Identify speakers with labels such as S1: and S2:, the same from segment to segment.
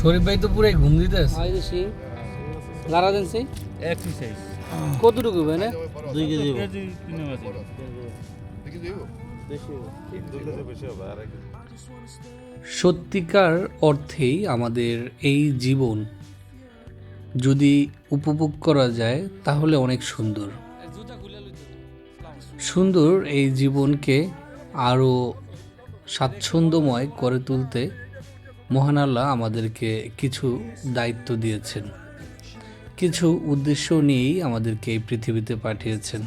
S1: শরীফ ভাই তো পুরাই ঘুম দিতে আছে
S2: লারা দেন সেই।
S3: একই সাইজ
S2: কতটুকু ভাই না?
S3: দুই কেজি কেজি তিন কেজি
S1: সত্যিকার অর্থেই আমাদের এই জীবন যদি উপভোগ করা যায় তাহলে অনেক সুন্দর। সুন্দর এই জীবনকে আরও স্বাচ্ছন্দ্যময় করে তুলতে মহান আল্লাহ আমাদেরকে কিছু দায়িত্ব দিয়েছেন। কিছু উদ্দেশ্য নিয়েই আমাদেরকে এই পৃথিবীতে পাঠিয়েছেন।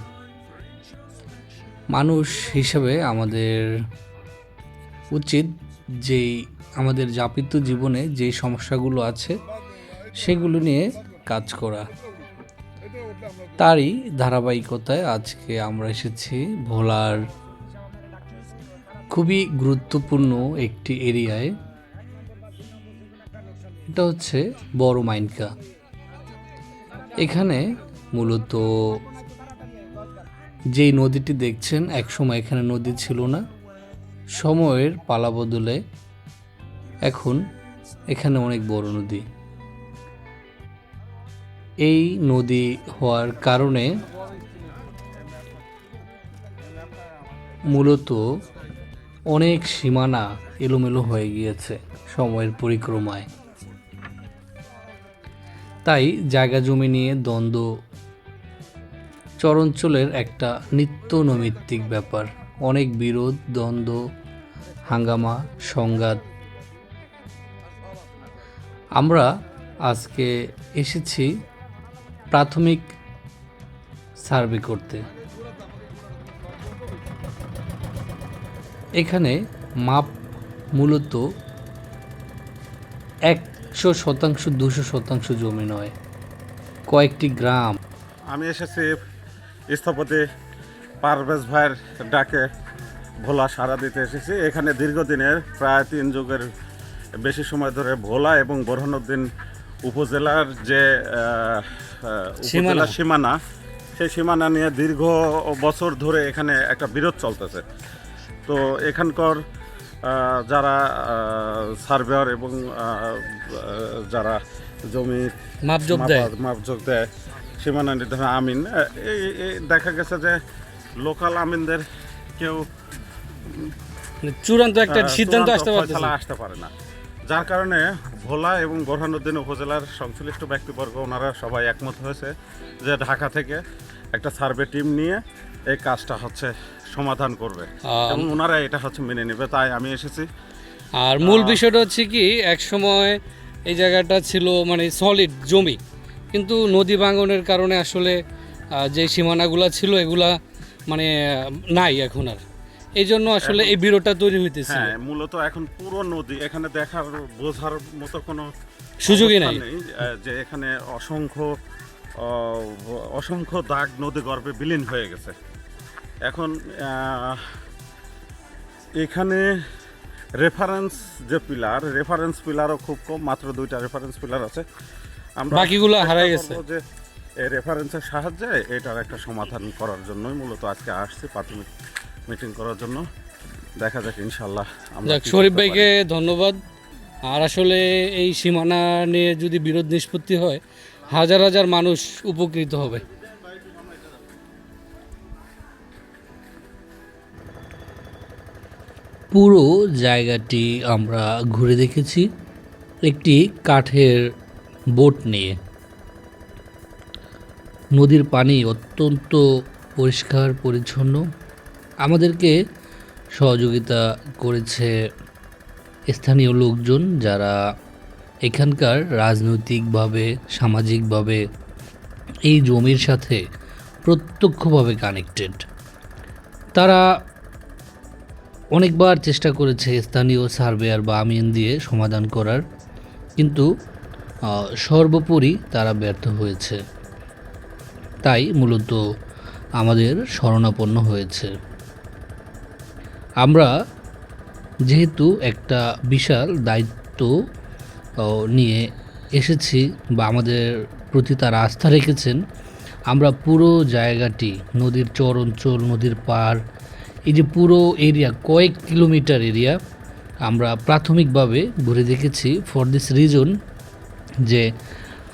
S1: মানুষ হিসেবে আমাদের উচিত যেই আমাদের যাপিত জীবনে যেই সমস্যাগুলো আছে, সেগুলো নিয়ে কাজ করা। তারই ধারাবাহিকতায় আজকে আমরা এসেছি ভোলার খুবই গুরুত্বপূর্ণ একটি এরিয়ায়। এটা হচ্ছে বড় মাইনকা। এখানে মূলত যেই নদীটি দেখছেন, একসময় এখানে নদী ছিল না। সময়ের পালা বদলে এখন এখানে অনেক বড় নদী। এই নদী হওয়ার কারণে মূলত অনেক সীমানা এলোমেলো হয়ে গিয়েছে সময়ের পরিক্রমায়। তাই জায়গা জমি নিয়ে দ্বন্দ্ব চরঞ্চলের একটা নিত্য নৈমিত্তিক ব্যাপার। অনেক বিরোধ, দ্বন্দ্ব, হাঙ্গামা, সংঘাত। আমরা আজকে এসেছি প্রাথমিক সার্ভে করতে। এখানে মাপ মূলত একশো শতাংশ দুশো শতাংশ জমি নয়। কয়েকটি গ্রাম।
S4: আমি এসেছি স্থপতি পারভেজ ভাইয়ের ডাকে ভোলা সারা দিতে এসেছি। এখানে দীর্ঘদিনের প্রায় তিন যুগের বেশি সময় ধরে ভোলা এবং বোরহানুদ্দিন উপজেলার যে উপজেলা সীমানা সেই সীমানা নিয়ে দীর্ঘ বছর ধরে এখানে একটা বিরোধ চলতেছে। তো এখানকার যারা সার্ভেয়ার এবং যারা জমি
S1: মাপজোপ দেয়।
S4: মাপা- মাপজোক দেয় সীমানা নির্ধারণ আমিন। এই দেখা গেছে যে লোকাল আমিনদের কেউ
S2: চূড়ান্ত একটা সিদ্ধান্ত আসতে
S4: আসতে পারে না। যার কারণে ভোলা এবং বোরহানুদ্দিন উপজেলার সংশ্লিষ্ট ব্যক্তিবর্গ ওনারা সবাই একমত হয়েছে যে ঢাকা থেকে একটা সার্ভে টিম নিয়ে এই কাজটা হচ্ছে সমাধান করবে। এবং ওনারা এটা হচ্ছে মেনে নেবে তাই আমি এসেছি।
S2: আর মূল বিষয়টা হচ্ছে কি এক সময় এই জায়গাটা ছিল মানে সলিড জমি কিন্তু নদী ভাঙনের কারণে আসলে যে সীমানাগুলা ছিল এগুলা মানে নাই এখন আর। এই জন্য আসলে এই বিরোধটা তৈরি হইতেছে।
S4: হ্যাঁ মূলত এখন পুরো নদী এখানে দেখার বোঝার মতো কোনো
S2: সুযোগই নাই।
S4: যে এখানে অসংখ্য অসংখ্য দাগ নদী গর্ভে বিলীন হয়ে গেছে। এখন এখানে রেফারেন্স যে পিলার রেফারেন্স পিলারও খুব কম মাত্র দুইটা রেফারেন্স পিলার আছে। আমরা
S2: বাকিগুলো হারাই গেছে।
S4: যে এই রেফারেন্সের সাহায্যে এটার একটা সমাধান করার জন্যই মূলত আজকে আসছি প্রাথমিক মিটিং করার জন্য। দেখা যাক ইনশাল্লাহ আমরা
S2: শরীফ ভাইকে ধন্যবাদ। আর আসলে এই সীমানা নিয়ে যদি বিরোধ নিষ্পত্তি হয় হাজার হাজার মানুষ উপকৃত হবে।
S1: পুরো জায়গাটি আমরা ঘুরে দেখেছি একটি কাঠের বোট নিয়ে। নদীর পানি অত্যন্ত পরিষ্কার, পরিচ্ছন্ন। আমাদেরকে সহযোগিতা করেছে স্থানীয় লোকজন যারা এখানকার রাজনৈতিকভাবে, সামাজিকভাবে এই জমির সাথে প্রত্যক্ষভাবে কানেক্টেড তারা অনেকবার চেষ্টা করেছে স্থানীয় সার্ভেয়ার বা আমিন দিয়ে সমাধান করার, কিন্তু সর্বোপরি তারা ব্যর্থ হয়েছে। তাই মূলত আমাদের শরণাপন্ন হয়েছে। আমরা যেহেতু একটা বিশাল দায়িত্ব নিয়ে এসেছি বা আমাদের প্রতি তারা আস্থা রেখেছেন, আমরা পুরো জায়গাটি, নদীর চর অঞ্চল, নদীর পাড় এই যে পুরো এরিয়া, কয়েক কিলোমিটার এরিয়া, আমরা প্রাথমিকভাবে ঘুরে দেখেছি ফর দিস রিজন যে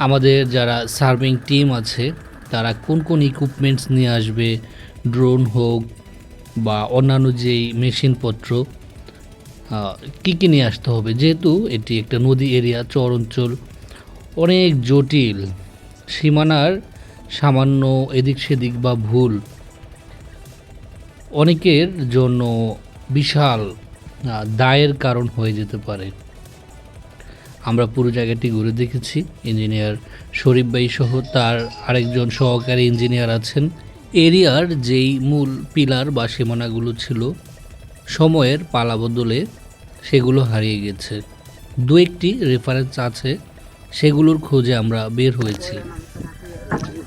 S1: আমাদের যারা সার্ভিং টিম আছে, তারা কোন কোন ইকুইপমেন্টস নিয়ে আসবে ড্রোন হোক বা অন্যান্য যেই মেশিনপত্র কী কী নিয়ে আসতে হবে, যেহেতু এটি একটা নদী এরিয়া চর অঞ্চল অনেক জটিল, সীমানার সামান্য এদিক সেদিক বা ভুল অনেকের জন্য বিশাল দায়ের কারণ হয়ে যেতে পারে। আমরা পুরো জায়গাটি ঘুরে দেখেছি। ইঞ্জিনিয়ার শরীফ ভাই সহ তার আরেকজন সহকারী ইঞ্জিনিয়ার আছেন। এরিয়ার যেই মূল পিলার বা সীমানাগুলো ছিল সময়ের পালা বদলে সেগুলো হারিয়ে গেছে। দু একটি রেফারেন্স আছে সেগুলোর খোঁজে আমরা বের হয়েছি।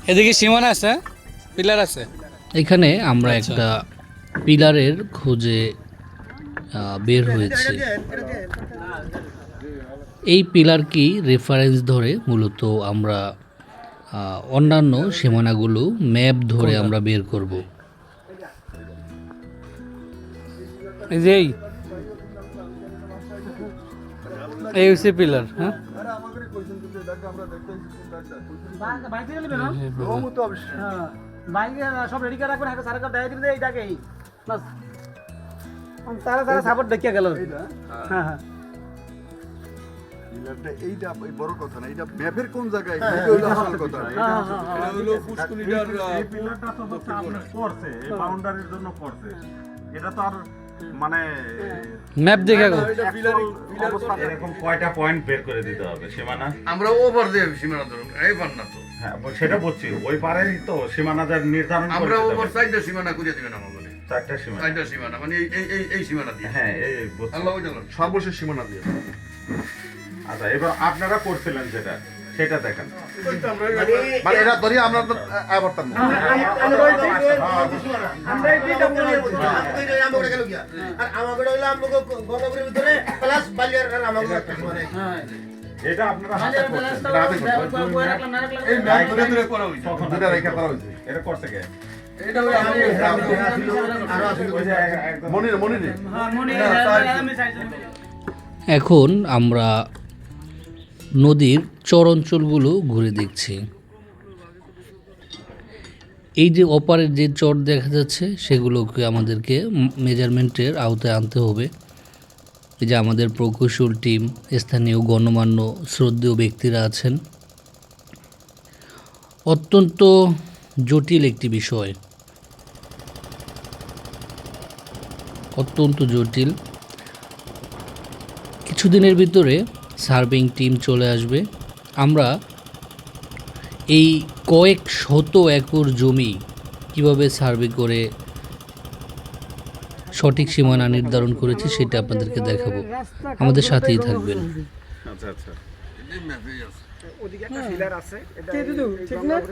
S2: এদিকে সীমানা আছে পিলার আছে?
S1: এখানে আমরা একটা পিলারের খোঁজে বের হয়েছে। এই পিলার কি রেফারেন্স ধরে মূলত আমরা অন্যান্য সীমানাগুলো ম্যাপ ধরে আমরা বের করব।
S2: এই হচ্ছে পিলার হ্যাঁ।
S5: সব রেডি করে রাখবেন একটা সার্কার দেখাই দিবে এইটাকেই বাস। তারা তারা সাপোর্ট দেখিয়ে গেল। হ্যাঁ। হ্যাঁ।
S6: এইটা বড় কথা না এটা ম্যাপের কোন জায়গায়? এইটা হলো আসল কথা। এটা হলো পুষ্কুলিটার
S4: এই পিলারটা তো হচ্ছে আপনার পড়ছে এই বাউন্ডারির জন্য পড়ছে এটা তো আর মানে
S2: ম্যাপ দেখে গো
S6: এটা পিলার
S4: অবস্থা এরকম কয়টা পয়েন্ট বের করে দিতে হবে সীমানা?
S6: আমরা ওভার দিয়ে সীমানা ধরুন এই পার না তো।
S4: হ্যাঁ সেটা বলছি ওই পারেই তো সীমানা যা নির্ধারণ
S6: আমরা
S4: দিতে হবে।
S6: সীমানা করে দিবেন আমাদের
S4: চারটা সীমানা
S6: সাইডে সীমানা মানে এই এই এই সীমানা দিয়ে
S4: হ্যাঁ এই
S6: আল্লাহ জানেন সর্বশেষ সীমানা দিয়ে
S4: আচ্ছা এবার আপনারা করছিলেন যেটা সেটা দেখেন
S6: মানে এটা ধরি আমরা তো আবর্তন না
S4: এটা আপনারা হাতে করছেন।
S6: এই ম্যাপ ধরে ধরে করা হইছে
S4: তখন
S6: রেখা করা হইছে
S4: এটা করছে কে?
S6: এটা হলো
S4: ওই যে একদম।
S6: মনির মনির।
S1: এখন আমরা নদীর চর অঞ্চলগুলো ঘুরে দেখছি। এই যে অপারের যে চর দেখা যাচ্ছে সেগুলোকে আমাদেরকে মেজারমেন্টের আওতায় আনতে হবে। যে আমাদের প্রকৌশল টিম স্থানীয় গণ্যমান্য, শ্রদ্ধেয় ব্যক্তিরা আছেন। অত্যন্ত জটিল একটি বিষয়। অত্যন্ত জটিল। কিছুদিনের ভিতরে সার্ভিং টিম চলে আসবে। আমরা এই কয়েক শত একর জমি কীভাবে সার্ভে করে সঠিক সীমানা নির্ধারণ করেছি সেটা আপনাদেরকে দেখাবো। আমাদের সাথেই থাকবেন।
S4: আচ্ছা আচ্ছা।
S5: ওদিকে একটা পিলার আছে এটা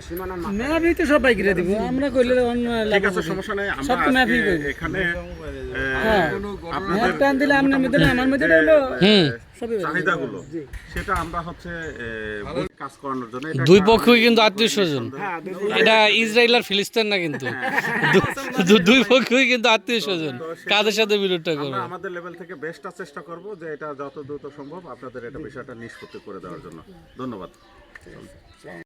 S5: সীমানা
S2: ম্যাপই তো সবাই কিনে দিব। আমরা কইলে অন্য
S4: ঠিক আছে সমস্যা নেই আমরা
S2: তো ম্যাপই
S4: আজকে এখানে
S2: হ্যাঁ। ম্যাপ টান দিলে আপনার মধ্যে আমার মধ্যে হলো
S4: চাহিদাগুলো সেটা আমরা হচ্ছে কাজ করানোর জন্য
S2: দুই পক্ষই কিন্তু আত্মীয় স্বজন। এটা ইসরায়েল আর ফিলিস্তিন না কিন্তু। দুই পক্ষই কিন্তু আত্মীয় স্বজন। কাদের সাথে বিরোধটা করব?
S4: আমাদের লেভেল থেকে বেস্টটা চেষ্টা করব যে এটা যত দ্রুত সম্ভব আপনাদের এটা বিষয়টা নিষ্পত্তি করে দেওয়ার জন্য। ধন্যবাদ। вот.